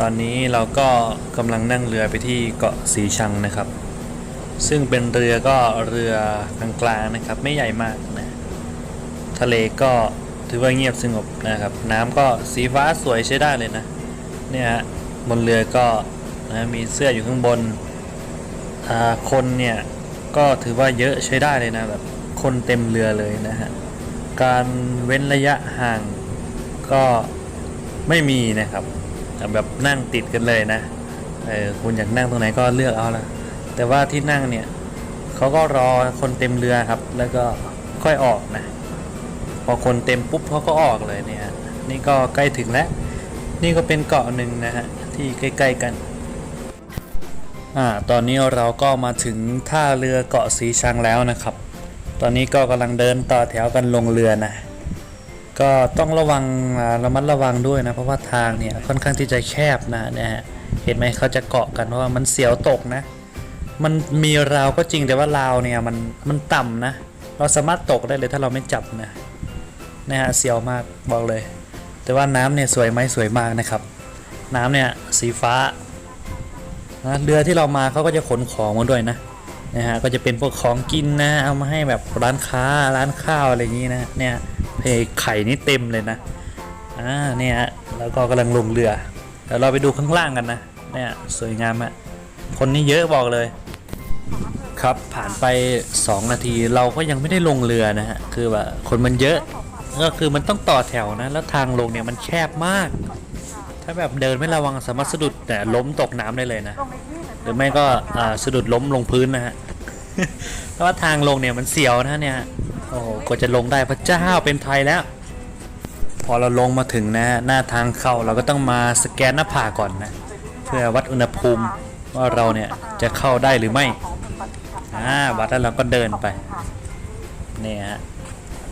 ตอนนี้เราก็กำลังนั่งเรือไปที่เกาะสีชังนะครับ ซึ่งเป็นเรือก็เรือกลางๆนะครับ ไม่ใหญ่มากนะ ทะเลก็ถือว่าเงียบสงบนะครับ น้ำก็สีฟ้าสวยใช้ได้เลยนะ เนี่ยฮะบนเรือก็นะมีเสื้ออยู่ข้างบนคนเนี่ยก็ถือว่าเยอะใช้ได้เลยนะแบบคนเต็มเรือเลยนะฮะ การเว้นระยะห่างก็ไม่มีนะครับ แบบนั่งติดกันเลยนะเออคุณอยากนั่งตรงไหนก็เลือกเอาละแต่ว่าที่นั่งเนี่ยเขาก็รอคนเต็มเรือครับ แล้วก็ค่อยออกนะพอคนเต็มปุ๊บเขาก็ออกเลยเนี่ยนี่ก็ใกล้ถึงแล้ว นี่ก็เป็นเกาะหนึ่งนะฮะที่ใกล้ ๆกันอ่าตอนนี้เราก็มาถึงท่าเรือเกาะสีชังแล้วนะครับ ตอนนี้ก็กำลังเดินต่อแถวกันลงเรือนะ ก็ต้องระวังอ่าระมัดระวังด้วยนะ เพราะว่าทางเนี่ยค่อนข้างที่จะแคบนะเนี่ยเห็นไหมเขาจะเกาะกันเพราะว่ามันเสียวตกนะ มันมีราวก็จริงแต่ว่าราวเนี่ยมันมันต่ำนะ เราสามารถตกได้เลยถ้าเราไม่จับนะนะฮะเสียวมากบอกเลย แต่ว่าน้ำเนี่ยสวยไหมสวยมากนะครับ น้ำเนี่ยสีฟ้านะเรือที่เรามาเขาก็จะขนของมาด้วยนะนะฮะก็จะเป็นพวกของกินนะเอามาให้แบบร้านค้าร้านข้าวอะไรอย่างนี้นะเนี่ย เพไข่นี่เต็มเลยนะ อ่าเนี่ยฮะแล้วก็กำลังลงเรือเดี๋ยวเราไปดูข้างล่างกันนะ เนี่ยสวยงามอะคนนี่เยอะบอกเลย ครับผ่านไป 2 นาทีเราก็ยังไม่ได้ลงเรือนะฮะ คือว่าคนมันเยอะ ก็คือมันต้องต่อแถวนะ แล้วทางลงเนี่ยมันแคบมาก ถ้าแบบเดินไม่ระวังสามารถสะดุดแต่ล้มตกน้ำได้เลยนะ หรือไม่ก็สะดุดล้มลงพื้นนะฮะ เพราะว่าทางลงเนี่ยมันเสียวนะเนี่ย โอ้โหกว่าจะลงได้พระเจ้าเป็นไทยแล้ว พอเราลงมาถึงนะ หน้าทางเข้าเราก็ต้องมาสแกนหน้าผากก่อนนะ เพื่อวัดอุณหภูมิว่าเราเนี่ยจะเข้าได้หรือไม่อ่าวัดแล้วเราก็เดินไปเนี่ยฮะ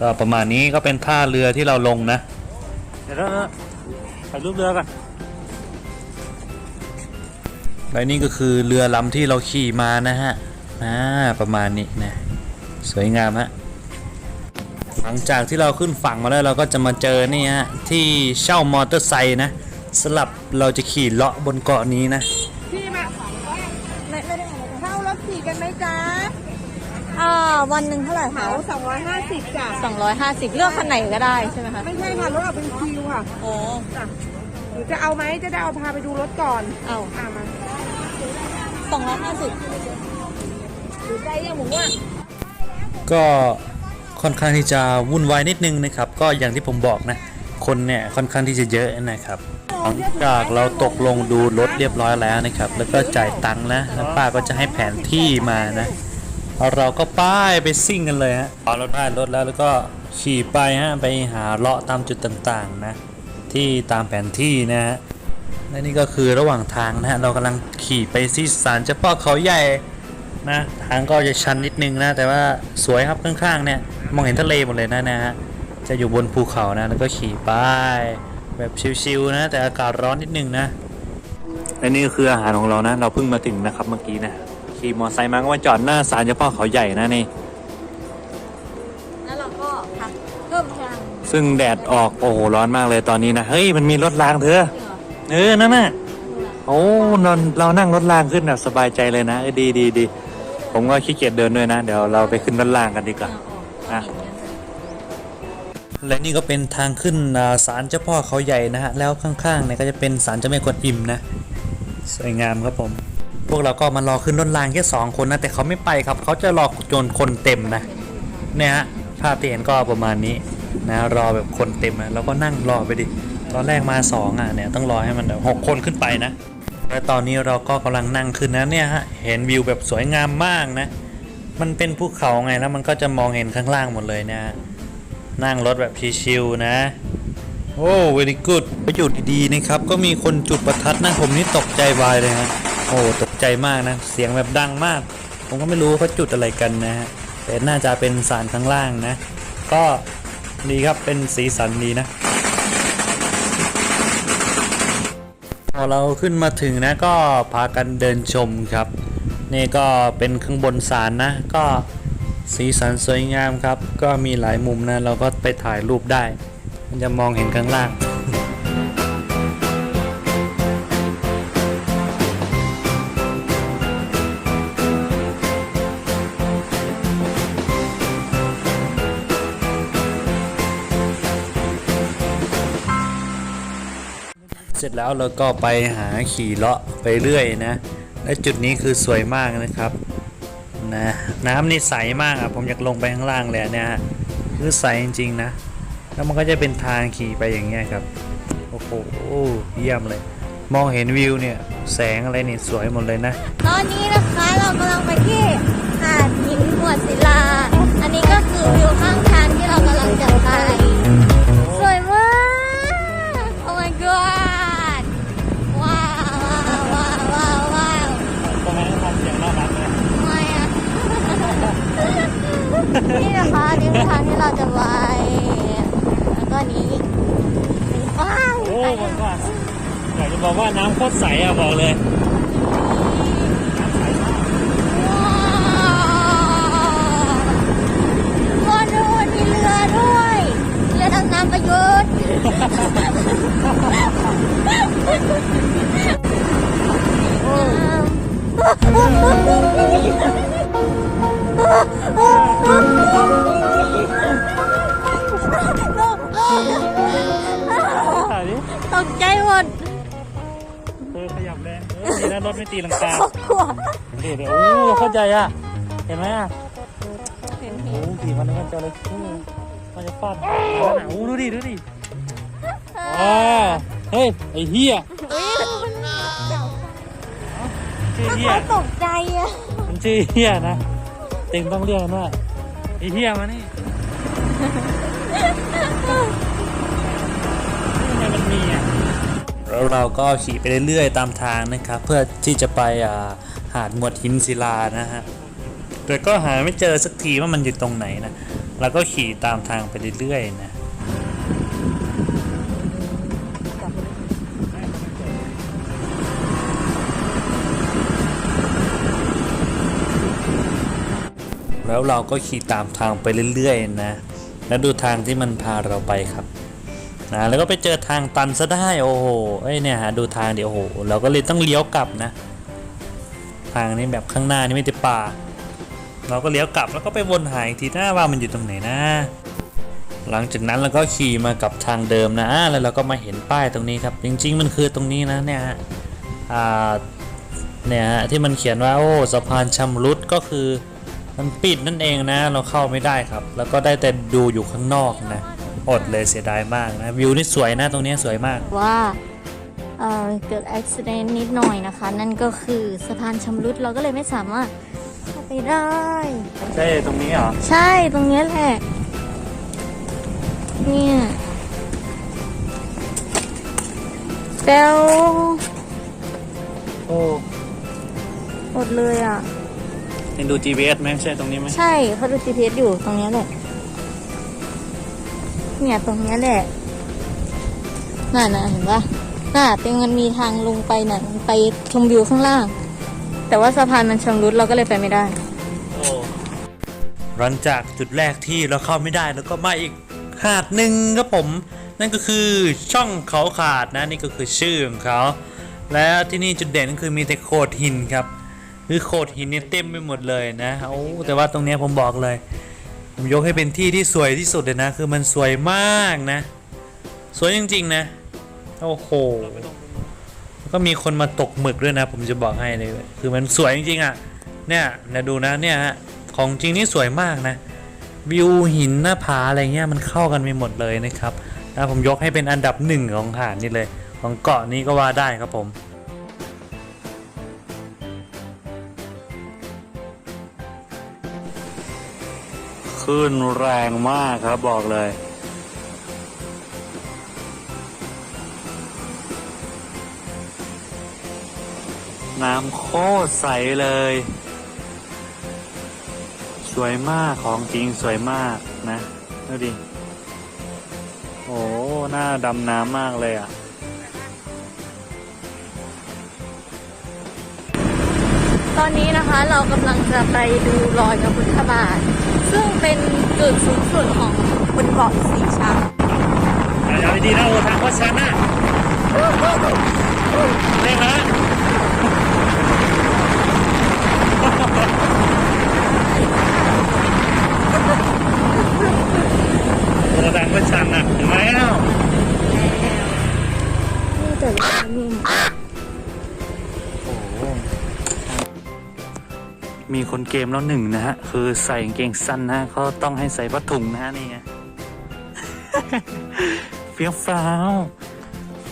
ก็ประมาณนี้ก็เป็นท่าเรือที่เราลงนะ เดี๋ยวเราถ่ายรูปเรือกันและนี่ก็คือเรือลำที่เราขี่มานะฮะอ่าประมาณนี้นะ สวยงามฮะ หลังจากที่เราขึ้นฝั่งมาแล้วเราก็จะมาเจอนี่ฮะที่เช่ามอเตอร์ไซค์นะสลับเราจะขี่เลาะบนเกาะนี้นะพี่มาไม่ไม่ได้เช่ารถขี่กันไหมจ๊ะอ่าวันหนึ่งเท่าไหร่เหมาคะสองร้อยห้าสิบจ้ะสองร้อยห้าสิบเลือกคันไหนก็ได้ใช่ไหมคะไม่ใช่ค่ะรถเอาเป็นคิวค่ะโอ้จ้ะหรือจะเอาไหมจะได้เอาพาไปดูรถก่อนเอาอ่ามาสองร้อยห้าสิบหรือใจยังหมูอะก็ ค่อนข้างที่จะวุ่นวายนิดนึงนะครับ ก็อย่างที่ผมบอกนะ คนเนี่ยค่อนข้างที่จะเยอะนะครับหลังจากเราตกลงดูรถเรียบร้อยแล้วนะครับ แล้วก็จ่ายตังค์นะแล้วป้าก็จะให้แผนที่มานะเราก็ป้ายไปซิ่งกันเลยฮะพอเราได้รถแล้วแล้วก็ขี่ไปฮะไปหาเลาะตามจุดต่างๆนะ ที่ตามแผนที่นะฮะและนี่ก็คือระหว่างทางนะฮะเรากำลังขี่ไปที่ศาลเจ้าพ่อเขาใหญ่ นะทางก็จะชันนิดนึงนะ แต่ว่าสวยครับข้างๆเนี่ยมองเห็นทะเลหมดเลยนะนะฮะจะอยู่บนภูเขานะ แล้วก็ขี่ไปแบบชิวๆนะ แต่อากาศร้อนนิดนึงนะและนี่ก็คืออาหารของเรานะ เราเพิ่งมาถึงนะครับเมื่อกี้นะขี่มอไซค์มาก็มาจอดหน้าศาลเจ้าพ่อเขาใหญ่นะนี่แล้วเราก็พักเพิ่มพลังซึ่งแดดออกโอ้โหร้อนมากเลยตอนนี้นะเฮ้ยมันมีรถรางเธอจริงเหรอเออนั่นน่ะโอ้เราเรานั่งรถรางขึ้นแบบสบายใจเลยนะเออดีดีดี ผมก็ขี้เกียจเดินด้วยนะ เดี๋ยวเราไปขึ้นรถรางกันดีกว่าอะและนี่ก็เป็นทางขึ้นอ่าศาลเจ้าพ่อเขาใหญ่นะฮะ แล้วข้างๆเนี่ยก็จะเป็นศาลเจ้าแม่กวนอิมนะ สวยงามครับผม พวกเราก็มารอขึ้นรถรางแค่สองคนนะ แต่เขาไม่ไปครับ เขาจะรอจนคนเต็มนะ เนี่ยฮะ ภาพที่เห็นก็ประมาณนี้นะ รอแบบคนเต็มนะแล้วก็นั่งรอไปดิ ตอนแรกมาสองอะเนี่ยต้องรอให้มันแบบหกคนขึ้นไปนะ และตอนนี้เราก็กำลังนั่งขึ้นนะเนี่ยฮะเห็นวิวแบบสวยงามมากนะ มันเป็นภูเขาไงแล้วมันก็จะมองเห็นข้างล่างหมดเลยนะนั่งรถแบบชิลๆนะ โอ้ very good ประโยชน์ดีๆนะครับ ก็มีคนจุดประทัดนะผมนี่ตกใจวายเลยฮะโอ้ตกใจมากนะ เสียงแบบดังมาก ผมก็ไม่รู้เขาจุดอะไรกันนะฮะแต่น่าจะเป็นสารข้างล่างนะ ก็ดีครับเป็นสีสันดีนะ พอเราขึ้นมาถึงนะก็พากันเดินชมครับ นี่ก็เป็นข้างบนศาลนะ ก็สีสันสวยงามครับ ก็มีหลายมุมนะ เราก็ไปถ่ายรูปได้ มันจะมองเห็นข้างล่าง เสร็จแล้วเราก็ไปหาขี่เลาะไปเรื่อยนะ และจุดนี้คือสวยมากนะครับนะน้ำนี่ใสมากอะผมอยากลงไปข้างล่างเลยเนี่ยคือใสจริงๆนะ แล้วมันก็จะเป็นทางขี่ไปอย่างเงี้ยครับโอ้โหเยี่ยมเลย มองเห็นวิวเนี่ยแสงอะไรนี่สวยหมดเลยนะ ตอนนี้นะคะเรากำลังไปที่หาดหินหัวศิลา ใจหมดเออขยับแรงเออดีนะรถไม่ตีลังกากลัวเดี๋ยวเดี๋ยวโอ้เข้าใจอะ เห็นไหมอะโอ้ขี่มันก็จะเลยมันจะฟาดโอ้ดูดิดูดิว้าเฮ้ยไอ้เหี้ยเฮ้ยมันชื่อถ้าเหี้ยเขาตกใจอะมันชื่อเหี้ยนะเต็งต้องเรียกมันว่าไอ้เหี้ยมานี่ เราก็ขี่ไปเรื่อยๆตามทางนะครับ เพื่อที่จะไปอ่าหาดหมวดหินศิลานะฮะแต่ก็หาไม่เจอสักทีว่ามันอยู่ตรงไหนนะเราก็ขี่ตามทางไปเรื่อยๆนะแล้วเราก็ขี่ตามทางไปเรื่อยๆนะ แล้วดูทางที่มันพาเราไปครับ นะแล้วก็ไปเจอทางตันซะได้โอ้โหเอ้เนี่ยฮะดูทางเดี๋ยวโอ้โหเราก็เลยต้องเลี้ยวกลับนะ ทางนี้แบบข้างหน้านี่ไม่ติดป่า เราก็เลี้ยวกลับแล้วก็ไปวนหาอีกทีหน้าว่ามันอยู่ตรงไหนนะ หลังจากนั้นเราก็ขี่มากับทางเดิมนะแล้วเราก็มาเห็นป้ายตรงนี้ครับ จริง ๆ มันคือตรงนี้นะเนี่ยฮะอ่าเนี่ยฮะที่มันเขียนว่าโอ้สะพานชำรุดก็คือมันปิดนั่นเองนะ เราเข้าไม่ได้ครับ แล้วก็ได้แต่ดูอยู่ข้างนอกนะ อดเลยเสียดายมากนะ วิวนี่สวยนะตรงนี้สวยมาก ว่าเอ่อเกิดอุบิเหตุนิดหน่อยนะคะ นั่นก็คือสะพานชำรุดเราก็เลยไม่สามารถเข้าไปได้ ใช่ตรงนี้เหรอ ใช่ตรงเนี้ยแหละ เนี่ยเปลโอ้หมดเลยอะเห็นดู GPS ไหมใช่ตรงนี้ไหมใช่เขาดู GPS อยู่ตรงเนี้ยแหละ เนี่ยตรงนี้แหละน่ะนะเห็นปะน่ะเต็งมันมีทางลงไปน่ะไปชมวิวข้างล่าง แต่ว่าสะพานมันชำรุดเราก็เลยไปไม่ได้หลังจากจุดแรกที่เราเข้าไม่ได้แล้วก็มาอีกหาดหนึ่งครับผม นั่นก็คือช่องเขาขาดนะนี่ก็คือชื่อของเขา แล้วที่นี่จุดเด่นก็คือมีแต่โขดหินครับ คือโขดหินเนี่ยเต็มไปหมดเลยนะโอ้แต่ว่าตรงนี้ผมบอกเลย ผมยกให้เป็นที่ที่สวยที่สุดเลยนะ คือมันสวยมากนะ สวยจริงๆนะ โอ้โหแล้วก็มีคนมาตกหมึกด้วยนะ ผมจะบอกให้เลย คือมันสวยจริงๆอะ เนี่ยนะดูนะเนี่ยฮะ ของจริงนี่สวยมากนะ วิวหินหน้าผาอะไรเงี้ยมันเข้ากันไปหมดเลยนะครับนะผมยกให้เป็นอันดับหนึ่งของหาดนี่เลย ของเกาะนี้ก็ว่าได้ครับผม ขึ้นแรงมากครับบอกเลย น้ำโคตรใสเลย สวยมากของจริงสวยมากนะดูดิ โอ้หน้าดำน้ำมากเลยอะตอนนี้นะคะเรากำลังจะไปดูรอยพระพุทธบาท ซึ่งเป็นจุดสูงสุดของบนเกาะสีชังเอาดีๆนะโอทางก็ชันนะเร่งนะโอทางก็ชันนะถึงแล้วนี่แต่นุ่ม มีคนเกมแล้วหนึ่งนะฮะ คือใส่กางเกงสั้นนะเขาต้องให้ใส่ผ้าถุงนะฮะนี่ไงเฟี้ยวฟ้าว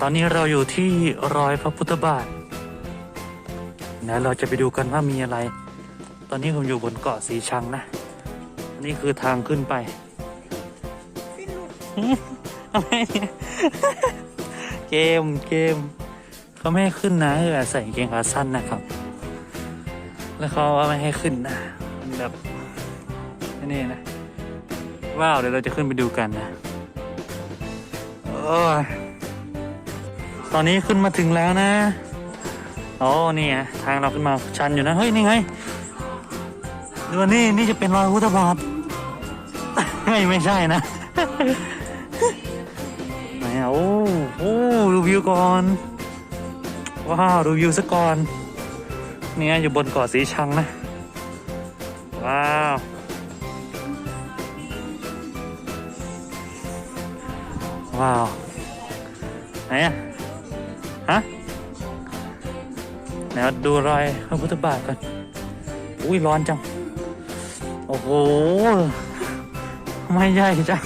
ตอนนี้เราอยู่ที่รอยพระพุทธบาทนะเราจะไปดูกันว่ามีอะไร ตอนนี้ผมอยู่บนเกาะสีชังนะ นี่คือทางขึ้นไปอะไรเกมเกมเขาไม่ให้ขึ้นนะคือใส่เกงขาสั้นนะครับ แล้วเขาไม่ให้ขึ้นนะมันแบบนี่นะ ว้าว เดี๋ยวเราจะขึ้นไปดูกันนะโอ้ยตอนนี้ขึ้นมาถึงแล้วนะโอ้นี่ไงทางเราขึ้นมาชันอยู่นะ เฮ้ย นี่ไงดูนี่ นี่จะเป็นรอยพุทธบาทไม่ไม่ใช่นะไหนอะโอ้โอ้ดูวิวก่อน ว้าว ดูวิวซะก่อน เนี่ยอยู่บนเกาะสีชังนะ ว้าว ว้าว ไหนอะฮะไหนเอาดูรอยพระพุทธบาทก่อน อุ้ยร้อนจัง โอ้โหทำไมใหญ่จัง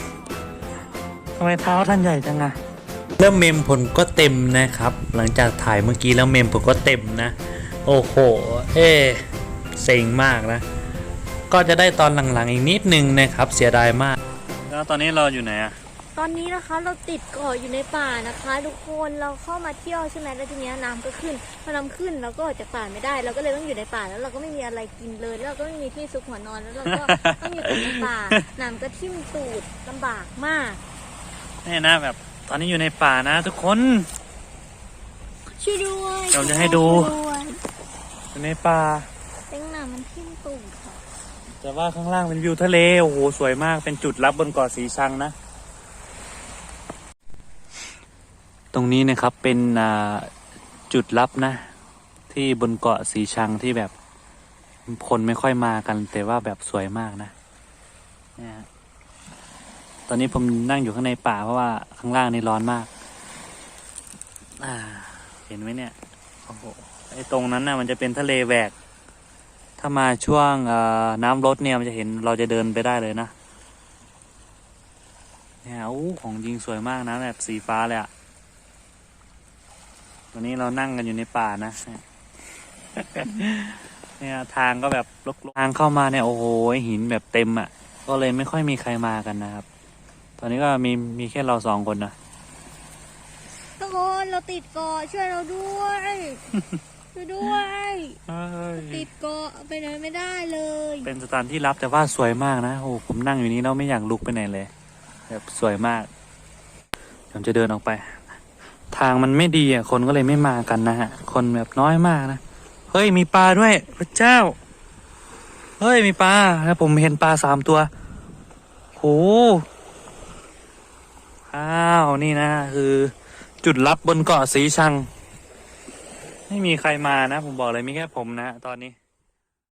ทำไมเท้าท่านใหญ่จังอะแล้วเมมผลก็เต็มนะครับ หลังจากถ่ายเมื่อกี้แล้วเมมผมก็เต็มนะ โอ้โห เอ๊ะเซ็งมากนะ ก็จะได้ตอนหลังๆอีกนิดนึงนะครับ เสียดายมาก แล้วตอนนี้เราอยู่ไหนอะตอนนี้นะคะเราติดเกาะอยู่ในป่านะคะ ทุกคนเราเข้ามาเที่ยวใช่ไหมแล้วทีเนี้ยน้ำก็ขึ้นพอน้ำขึ้นเราก็ออกจากป่าไม่ได้ เราก็เลยต้องอยู่ในป่าแล้วเราก็ไม่มีอะไรกินเลยแล้วเราก็ไม่มีที่ซุกหัวนอนแล้วเราก็ต้องอยู่แต่ในป่าน้ำก็ทิ่มตูดลำบากมากนี่นะแบบตอนนี้อยู่ในป่านะ ทุกคนช่วยด้วยเราจะให้ดูช่วยด้วย อยู่ในป่าเต็งน้ำมันทิ่มตูดค่ะแต่ว่าข้างล่างเป็นวิวทะเล โอ้โห สวยมาก เป็นจุดลับบนเกาะสีชังนะ ตรงนี้นะครับเป็นอ่าจุดลับนะ ที่บนเกาะสีชังที่แบบคนไม่ค่อยมากัน แต่ว่าแบบสวยมากนะเนี่ยฮะตอนนี้ผมนั่งอยู่ข้างในป่าเพราะว่าข้างล่างนี่ร้อนมาก อ่า เห็นไหมเนี่ย โอ้โห ไอ้ตรงนั้นน่ะมันจะเป็นทะเลแหวก ถ้ามาช่วงเอ่อน้ำลดเนี่ยมันจะเห็นเราจะเดินไปได้เลยนะเนี่ยอู้ของจริงสวยมากนะแบบสีฟ้าเลยอะวันนี้เรานั่งกันอยู่ในป่านะเนี่ยทางก็แบบลกๆทางเข้ามาเนี่ยโอ้โหหินแบบเต็มอะก็เลยไม่ค่อยมีใครมากันนะครับ ตอนนี้ก็มีมีแค่เราสองคนนะทุกคนเราติดเกาะช่วยเราด้วย ช่วยด้วยติดเกาะไปไหนไม่ได้เลยเป็นสถานที่รับแต่ว่าสวยมากนะโอ้โหผมนั่งอยู่นี้แล้วไม่อยากลุกไปไหนเลยแบบสวยมากผมจะเดินออกไป ทางมันไม่ดีอะคนก็เลยไม่มากันนะฮะคนแบบน้อยมากนะเฮ้ยมีปลาด้วยพระเจ้า เฮ้ยมีปลาแล้วผมเห็นปลาสามตัวโหอ้าวนี่นะ คือ จุดลับบนเกาะสีชัง ไม่มีใครมานะ ผมบอกเลยมีแค่ผมนะ ตอนนี้